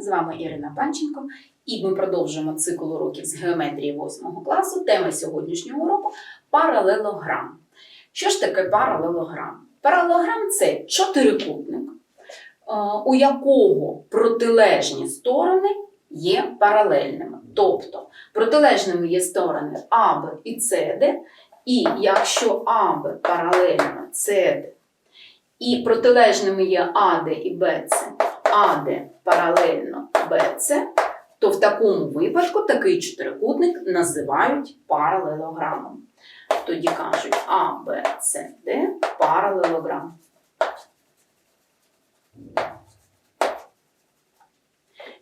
З вами Ірина Панченко, і ми продовжуємо цикл уроків з геометрії 8 класу. Тема сьогоднішнього уроку паралелограм. Що ж таке паралелограм? Паралелограм це чотирикутник, е, у якого протилежні сторони є паралельними. Тобто протилежними є сторони АБ і СД, і якщо АБ паралельно СД, і протилежними є АД і БЦ, АД паралельно БЦ, то в такому випадку такий чотирикутник називають паралелограмом. Тоді кажуть А, Б, С, Д паралелограм.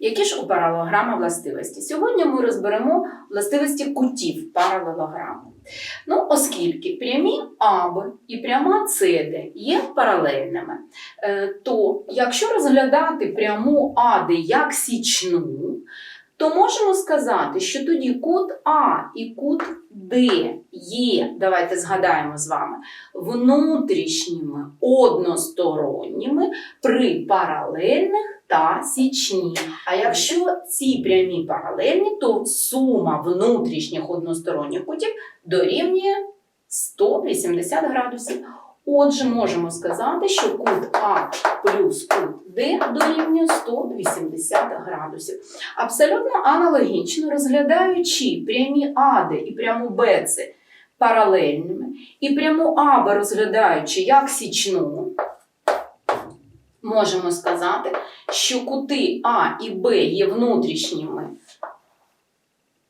Які ж у паралелограма властивості? Сьогодні ми розберемо властивості кутів паралелограму. Ну, оскільки прямі АБ і пряма СД є паралельними, е, то якщо розглядати пряму АД як січну, то можемо сказати, що тоді кут А і кут Д є, давайте згадаємо з вами, внутрішніми односторонніми при паралельних та січні. А якщо ці прямі паралельні, то сума внутрішніх односторонніх кутів дорівнює 180 градусів. Отже, можемо сказати, що кут А плюс кут Д дорівнює 180 градусів. Абсолютно аналогічно розглядаючи прямі АД і пряму БЦ паралельними, і пряму АБ розглядаючи як січну, можемо сказати, що кути А і Б є внутрішніми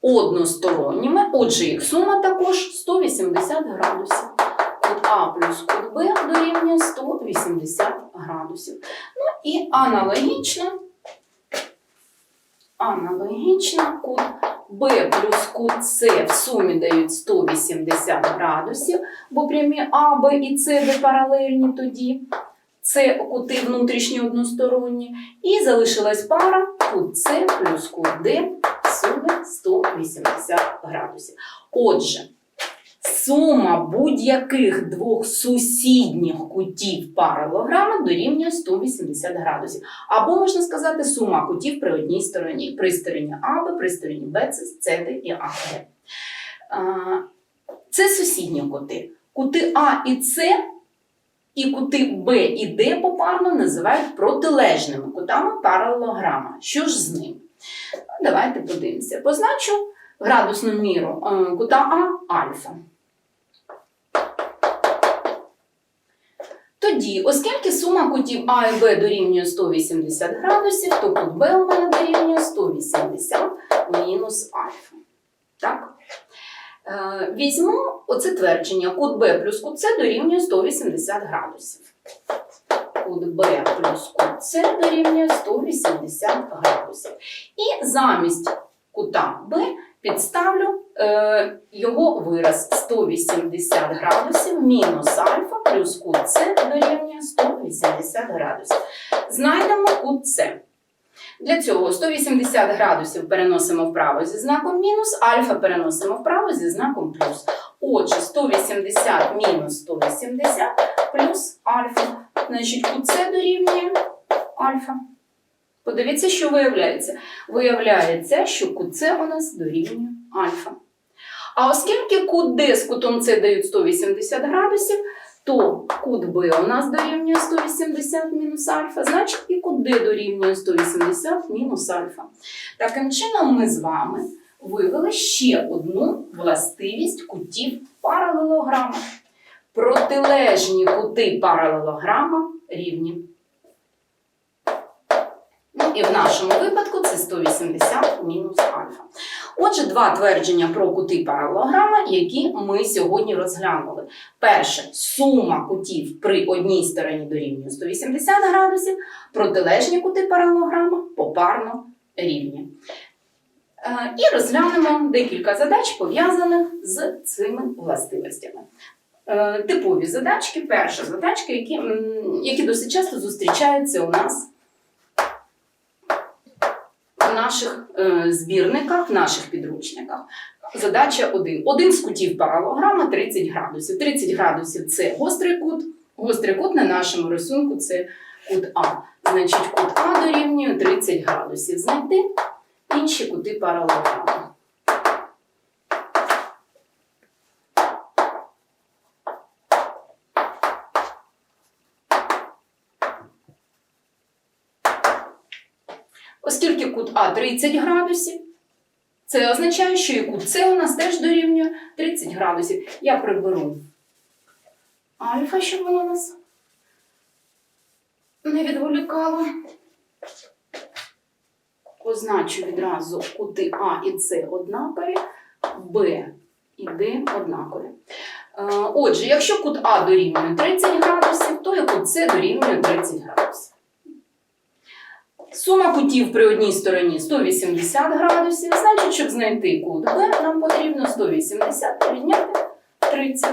односторонніми, отже, їх сума також 180 градусів. Кут А плюс кут Б дорівнює 180 градусів. Ну і аналогічно, аналогічно кут Б плюс кут С в сумі дають 180 градусів, бо прямі А, Б і С де паралельні тоді. Це кути внутрішні односторонні. І залишилась пара кут С плюс кут Д в сумі 180 градусів. Отже, сума будь-яких двох сусідніх кутів паралелограма дорівнює 180 градусів. Або можна сказати сума кутів при одній стороні, при стороні АБ, при стороні БЦ, СД і АД. А, Це сусідні кути. Кути А і С і кути Б і Д попарно називають протилежними кутами паралелограма. Що ж з ним? Давайте подивимося. Позначу градусну міру е, кута А альфа. Тоді, оскільки сума кутів А і Б дорівнює 180 градусів, то кут Б у мене дорівнює 180 мінус альфа. Так? Е, Візьму оце твердження. Кут Б плюс кут С дорівнює 180 градусів. Кут Б плюс кут С дорівнює 180 градусів. І замість кута Б підставлю е, його вираз 180 градусів мінус альфа плюс кут С дорівнює 180 градусів. Знайдемо кут С. Для цього 180 градусів переносимо вправо зі знаком мінус, альфа переносимо вправо зі знаком плюс. Отже, 180 мінус 180 плюс альфа. Значить, кут С дорівнює альфа. Подивіться, що виявляється. Виявляється, що кут у нас дорівнює альфа. А оскільки кут Д з кутом С дають 180 градусів, то кут Б у нас дорівнює 180 мінус альфа, значить і кут Д дорівнює 180 мінус альфа. Таким чином, ми з вами вивели ще одну властивість кутів паралелограма. Протилежні кути паралелограма рівні. Ну і в нашому випадку це 180 мінус альфа. Отже, два твердження про кути паралелограма, які ми сьогодні розглянули. Перше, сума кутів при одній стороні дорівнює 180 градусів, протилежні кути паралелограма попарно рівні. Е, І розглянемо декілька задач, пов'язаних з цими властивостями. Е, Типові задачки, перша задачка, які, які досить часто зустрічаються у нас наших е, збірниках, наших підручниках. Задача один. Один з кутів паралограма 30 градусів. 30 градусів це гострий кут. Гострий кут на нашому рисунку це кут А. Значить, кут А дорівнює 30 градусів. Знайти інші кути паралелограми. Оскільки кут А 30 градусів, це означає, що і кут С у нас теж дорівнює 30 градусів. Я приберу альфа, щоб воно нас не відволікало. Позначу відразу кути А і С однакові, Б і Д однакові. Е, Отже, якщо кут А дорівнює 30 градусів, то і кут С дорівнює 30 градусів. Сума кутів при одній стороні 180 градусів. Значить, щоб знайти кут Б, нам потрібно 180 відняти 30,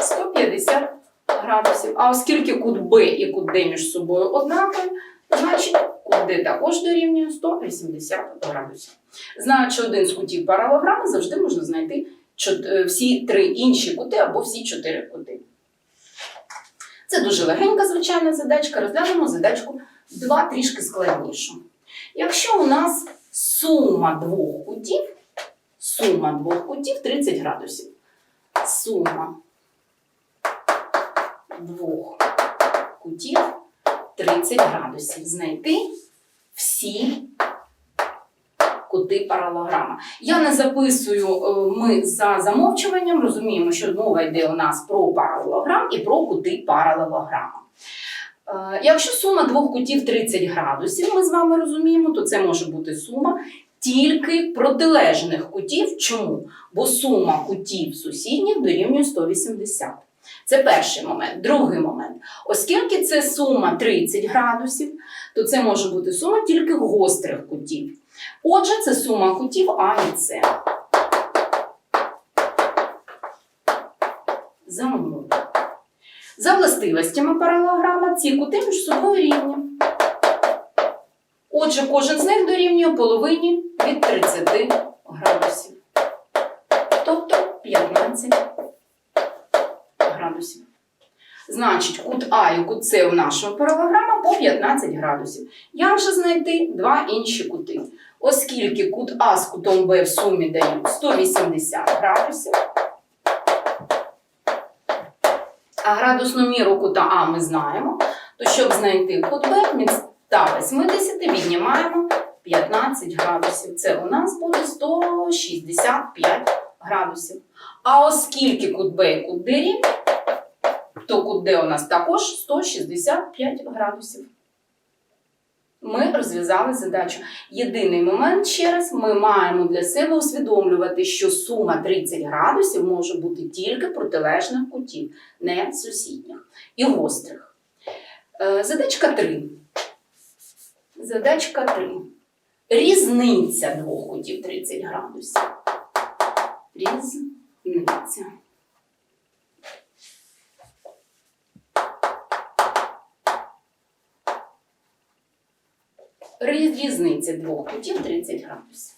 150 градусів. А оскільки кут Б і кут Д між собою однакові, значить кут Д також дорівнює 180 градусів. Знаючи один з кутів паралограми, завжди можна знайти е, всі три інші кути або всі чотири кути. Це дуже легенька звичайна задачка. Розглянемо задачку два трішки складнішу. Якщо у нас сума двох кутів, сума двох кутів 30 градусів. Сума двох кутів 30 градусів. Знайти всі кути паралограма. Я не записую, е, ми за замовчуванням розуміємо, що мова йде у нас про паралелограм і про кути паралелограма. Е, Якщо сума двох кутів 30 градусів, ми з вами розуміємо, то це може бути сума тільки протилежних кутів. Чому? Бо сума кутів сусідніх дорівнює 180. Це перший момент. Другий момент. Оскільки це сума 30 градусів, то це може бути сума тільки гострих кутів. Отже, це сума кутів А і С. За умови. За властивостями паралограма ці кути між собою рівні. Отже, кожен з них дорівнює половині від 30 градусів. Тобто 15 градусів. Значить, кут А і кут С у нашого паралограма по 15 градусів. Як же знайти два інші кути? Оскільки кут А з кутом Б в сумі дають 180 градусів, градусну міру кута А ми знаємо, то щоб знайти кут Б від 180 віднімаємо 15 градусів. Це у нас буде 165 градусів. А оскільки кут Б і кут Д рівні, то кут Д у нас також 165 градусів. Ми розв'язали задачу. Єдиний момент ще раз, ми маємо для себе усвідомлювати, що сума 30 градусів може бути тільки протилежних кутів, не сусідніх і гострих. Е, Задачка 3. Задачка 3. Різниця двох кутів 30 градусів. Різниця. Різниця двох кутів 30 градусів.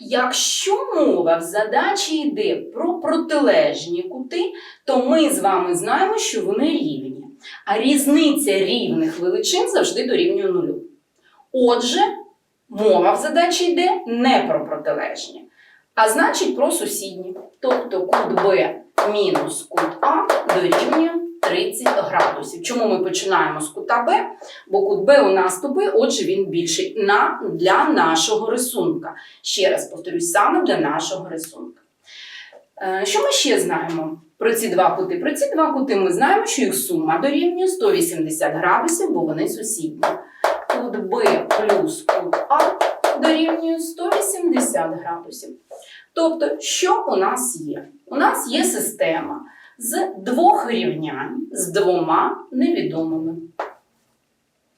Якщо мова в задачі йде про протилежні кути, то ми з вами знаємо, що вони рівні. А різниця рівних величин завжди дорівнює нулю. Отже, мова в задачі йде не про протилежні, а значить про сусідні. Тобто кут Б мінус кут А дорівнює 30 градусів. Чому ми починаємо з кута Б? Бо кут Б у нас тупий, отже, він більший на, для нашого рисунка. Ще раз повторюсь, саме для нашого рисунка. Е, Що ми ще знаємо про ці два кути? Про ці два кути ми знаємо, що їх сума дорівнює 180 градусів, бо вони сусідні. Кут Б плюс кут А дорівнює 180 градусів. Тобто, що у нас є? У нас є система з двох рівнянь з двома невідомими.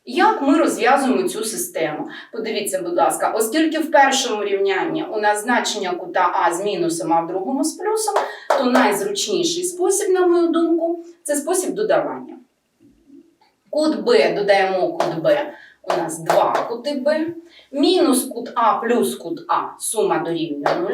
Як ми розв'язуємо цю систему? Подивіться, будь ласка, оскільки в першому рівнянні у нас значення кута А з мінусом, а в другому з плюсом, то найзручніший спосіб, на мою думку, це спосіб додавання. Кут Б додаємо кут Б. У нас два кути Б. Мінус кут А плюс кут А сума дорівнює 0.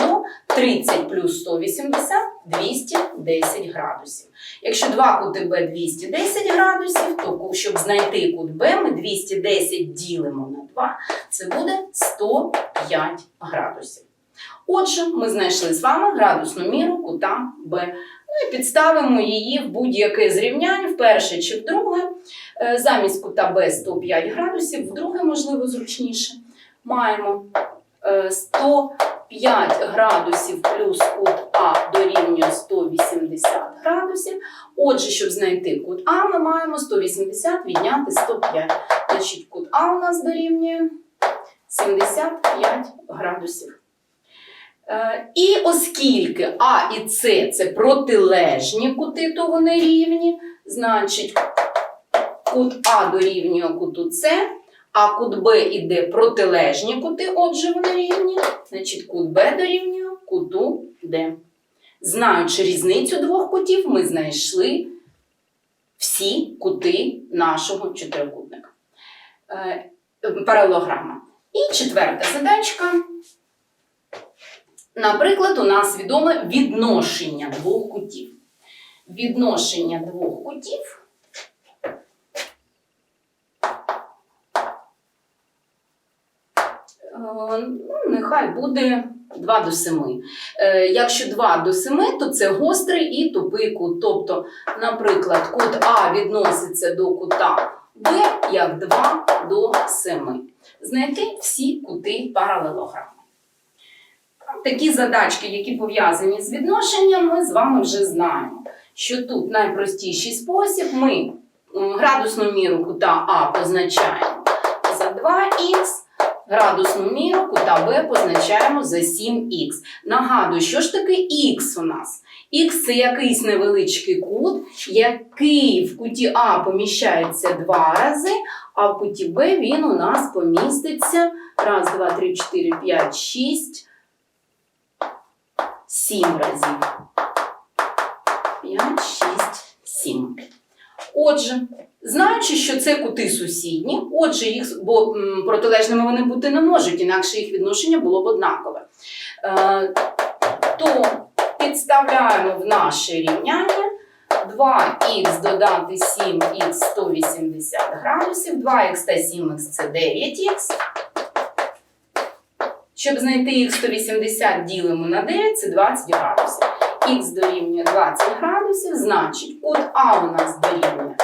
30 плюс 180 210 градусів. Якщо два кути Б 210 градусів, то щоб знайти кут Б, ми 210 ділимо на 2, це буде 105 градусів. Отже, ми знайшли з вами градусну міру кута Б. Ну і підставимо її в будь-яке зрівняння, в перше чи в друге. Е, Замість кута Б 105 градусів, в друге, можливо, зручніше. Маємо е, 105 градусів плюс кут А дорівнює 180 градусів. Отже, щоб знайти кут А, ми маємо 180 відняти 105. Значить, кут А у нас дорівнює 75 градусів. Е, І оскільки А і С це протилежні кути, то вони рівні, значить кут А дорівнює куту С, а кут Б іде протилежні кути, отже, вони рівні, значить кут Б дорівнює куту Д. Знаючи різницю двох кутів, ми знайшли всі кути нашого чотирикутника. Е, Паралелограма. І четверта задачка. Наприклад, у нас відоме відношення двох кутів. Відношення двох кутів. Е, Ну, нехай буде 2 до 7. Е, Якщо 2 до 7, то це гострий і тупий кут. Тобто, наприклад, кут А відноситься до кута Б як 2 до 7. Знайти всі кути паралелограми. Такі задачки, які пов'язані з відношенням, ми з вами вже знаємо. Що тут найпростіший спосіб ми градусну міру кута А позначаємо за 2х, градусну міру кута Б позначаємо за 7х. Нагадую, що ж таке х у нас? Х це якийсь невеличкий кут, який в куті А поміщається два рази, а в куті Б він у нас поміститься раз, два, три, чотири, п'ять, шість, сім разів. 5, 6, 7. Отже, знаючи, що це кути сусідні, отже, їх, бо протилежними вони бути не можуть, інакше їх відношення було б однакове. Е, то підставляємо в наше рівняння 2х додати 7х 180 градусів, 2х та 7х це 9х. Щоб знайти х 180 ділимо на 9, це 20 градусів. Х дорівнює 20 градусів, значить кут А у нас дорівнює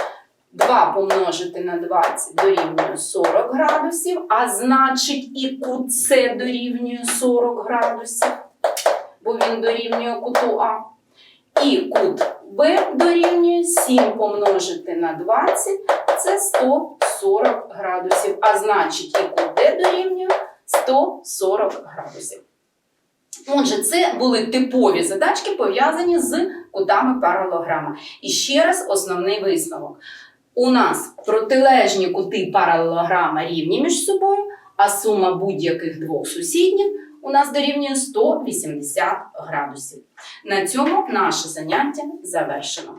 2 помножити на 20 дорівнює 40 градусів, а значить і кут С дорівнює 40 градусів, бо він дорівнює куту А. І кут Б дорівнює 7 помножити на 20, це 140 градусів, а значить і кут Д дорівнює 140 градусів. Отже, це були типові задачки, пов'язані з кутами паралелограма. І ще раз основний висновок. У нас протилежні кути паралелограма рівні між собою, а сума будь-яких двох сусідніх у нас дорівнює 180 градусів. На цьому наше заняття завершено.